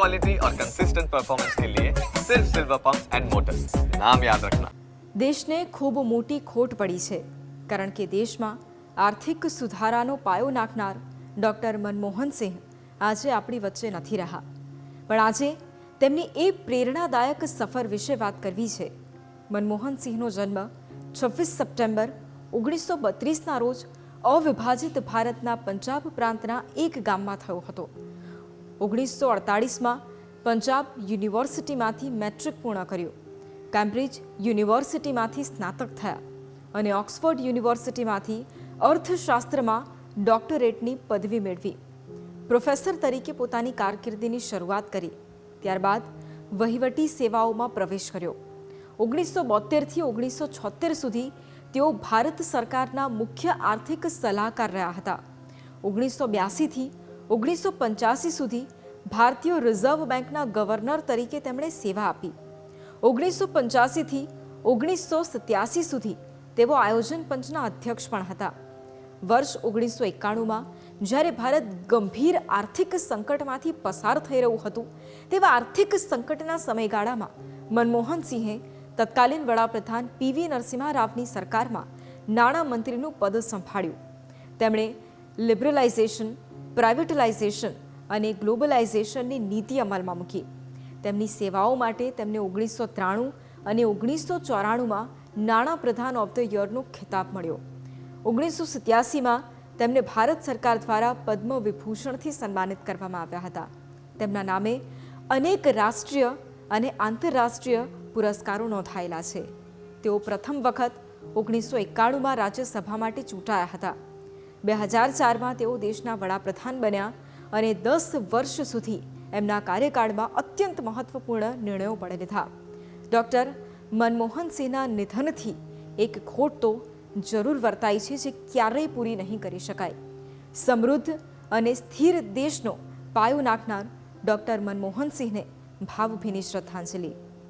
Quality और consistent performance के लिए सिर्फ सिल्वर पंप्स एंड मोटर्स नाम याद रखना દેશને ખૂબ મોટી ખોટ પડી છે કારણ કે દેશમાં આર્થિક સુધારાનો પાયો નાખનાર ડૉક્ટર મનમોહન સિંહ આજે આપણી વચ્ચે નથી રહ્યા પણ આજે તેમની એ પ્રેરણાદાયક સફર વિશે વાત કરવી છે મનમોહન સિંહનો જન્મ છવ્વીસ સપ્ટેમ્બર ઓગણીસો બત્રીસના રોજ અવિભાજિત ભારતના પંજાબ પ્રાંતના એક ગામમાં થયો હતો ઓગણીસો અડતાળીસમાં પંજાબ યુનિવર્સિટીમાંથી મેટ્રિક પૂર્ણ કર્યું. કેમ્બ્રિજ યુનિવર્સિટીમાંથી સ્નાતક થયા અને ઓક્સફોર્ડ યુનિવર્સિટીમાંથી અર્થશાસ્ત્રમાં ડોક્ટરેટની પદવી મેળવી. પ્રોફેસર તરીકે પોતાની કારકિર્દીની શરૂઆત કરી. ત્યારબાદ વહીવટી સેવાઓમાં પ્રવેશ કર્યો. ઓગણીસો બોતેરથી ઓગણીસો છોતેર સુધી તેઓ ભારત સરકારના મુખ્ય આર્થિક સલાહકાર રહ્યા હતા. ઓગણીસો બ્યાસીથી ઓગણીસો પંચ્યાસી સુધી ભારતીય રિઝર્વ બેંકના ગવર્નર તરીકે તેમણે સેવા આપી. ઓગણીસો પંચ્યાસીથી ઓગણીસો સત્યાસી સુધી તેઓ આયોજન પંચના અધ્યક્ષ પણ હતા. વર્ષ ઓગણીસો એકાણુંમાં જ્યારે ભારત ગંભીર આર્થિક સંકટમાંથી પસાર થઈ રહ્યું હતું, તેવા આર્થિક સંકટના સમયગાળામાં મનમોહન સિંહે તત્કાલીન વડાપ્રધાન પીવી નરસિંહા રાવની સરકારમાં નાણાં મંત્રીનું પદ સંભાળ્યું. તેમણે લિબરલાઇઝેશન પ્રાઇવેટલાઇઝેશન અને ગ્લોબલાઇઝેશનની નીતિ અમલમાં મૂકી. તેમની સેવાઓ માટે તેમને ઓગણીસો ત્રાણું અને ઓગણીસો ચોરાણુંમાં નાણાં પ્રધાન ઓફ ધ યરનો ખિતાબ મળ્યો. ઓગણીસો સત્યાસીમાં તેમને ભારત સરકાર દ્વારા પદ્મ વિભૂષણથી સન્માનિત કરવામાં આવ્યા હતા. તેમના નામે અનેક રાષ્ટ્રીય અને આંતરરાષ્ટ્રીય પુરસ્કારો નોંધાયેલા છે. તેઓ પ્રથમ વખત ઓગણીસો એકાણુંમાં રાજ્યસભા માટે ચૂંટાયા હતા. બે હજાર ચારમાં તેઓ દેશના વડાપ્રધાન બન્યા અને દસ વર્ષ સુધી એમના કાર્યકાળમાં અત્યંત મહત્વપૂર્ણ નિર્ણયો પડે લીધા. ડૉક્ટર મનમોહન સિંહના નિધનથી એક ખોટ તો જરૂર વર્તાય છે જે ક્યારેય પૂરી નહીં કરી શકાય. સમૃદ્ધ અને સ્થિર દેશનો પાયો નાખનાર ડૉક્ટર મનમોહનસિંહને ભાવભીની શ્રદ્ધાંજલિ.